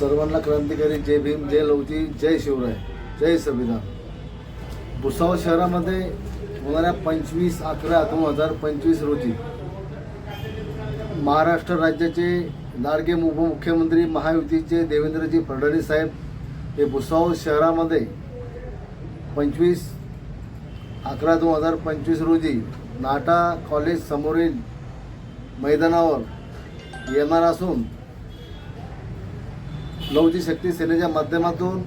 सर्वांना क्रांतिकारी जय भीम जय लवजी जय शिवराय जय संविधान. भुसावळ शहरामध्ये होणाऱ्या पंचवीस अकरा दोन हजार पंचवीस रोजी महाराष्ट्र राज्याचे लाडके उपमुख्यमंत्री महायुतीचे देवेंद्रजी फडणवीस साहेब हे भुसावळ शहरामध्ये पंचवीस अकरा दोन हजार पंचवीस रोजी नाटा कॉलेज समोरील मैदानावर येणार असून लवजी शक्ती सेनेच्या माध्यमातून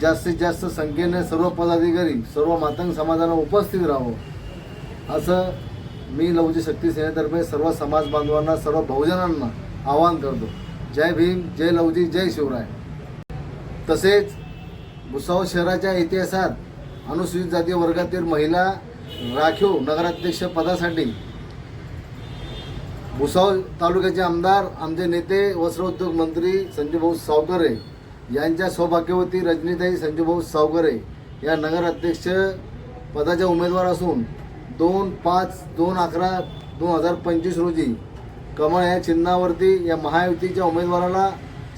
जास्तीत जास्त संख्येने सर्व पदाधिकारी सर्व मातंग समाजाला उपस्थित राहावं. असं मी लवजी शक्ती सेनेतर्फे सर्व समाज बांधवांना सर्व बहुजनांना आवाहन करतो. जय भीम जय लवजी जय शिवराय. तसेच भुसावळ शहराच्या इतिहासात अनुसूचित जाती वर्गातील महिला राखीव नगराध्यक्ष पदासाठी भुसावळ तालुक्याचे आमदार आमचे नेते वस्त्रोद्योग मंत्री संजूभाऊ सावकरे यांच्या सौभाग्यवती रजनीताई संजूभाऊ सावकरे या नगराध्यक्ष पदाच्या उमेदवार असून दोन पाच दोन अकरा दोन हजार पंचवीस रोजी कमळ या चिन्हावरती या महायुतीच्या उमेदवाराला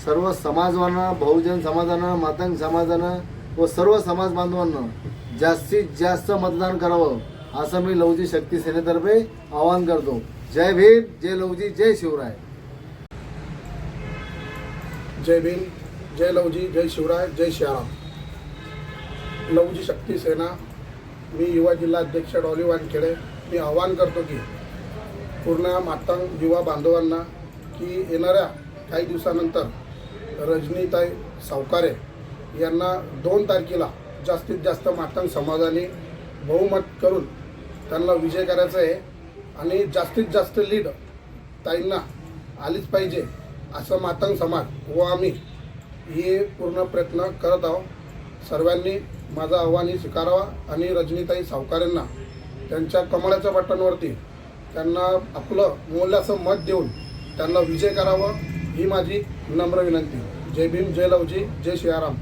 सर्व समाजवानं बहुजन समाजानं मातंग समाजानं व सर्व समाज बांधवांना जास्तीत जास्त मतदान करावं असं मी लवजी शक्ती सेनेतर्फे आवाहन करतो. जय भीम जय लवजी जय शिवराय. जय भीम जय लवजी जय शिवराय जय शिवराम लवजी शक्ती सेना मी युवा जिल्हा अध्यक्ष डॉली वानखेडे. मी आवाहन करतो की पूर्ण मातंग युवा बांधवांना की येणाऱ्या काही दिवसानंतर रजनीताई सावकारे यांना दोन तारखेला जास्तीत जास्त मातंग समाजाने बहुमत करून त्यांना विजय करायचा आहे. आणि जास्तीत जास्त लीड ताईंना आलीच पाहिजे असं मातंग समाज व आम्ही हे पूर्ण प्रयत्न करत आहोत. सर्वांनी माझं आव्हान स्वीकारावा आणि रजनीताई सावकारेंना त्यांच्या कमळाच्या बटनवरती त्यांना आपलं मोलाचं मत देऊन त्यांना विजय करावा ही माझी नम्र विनंती. जय भीम जय लवजी जय शियाराम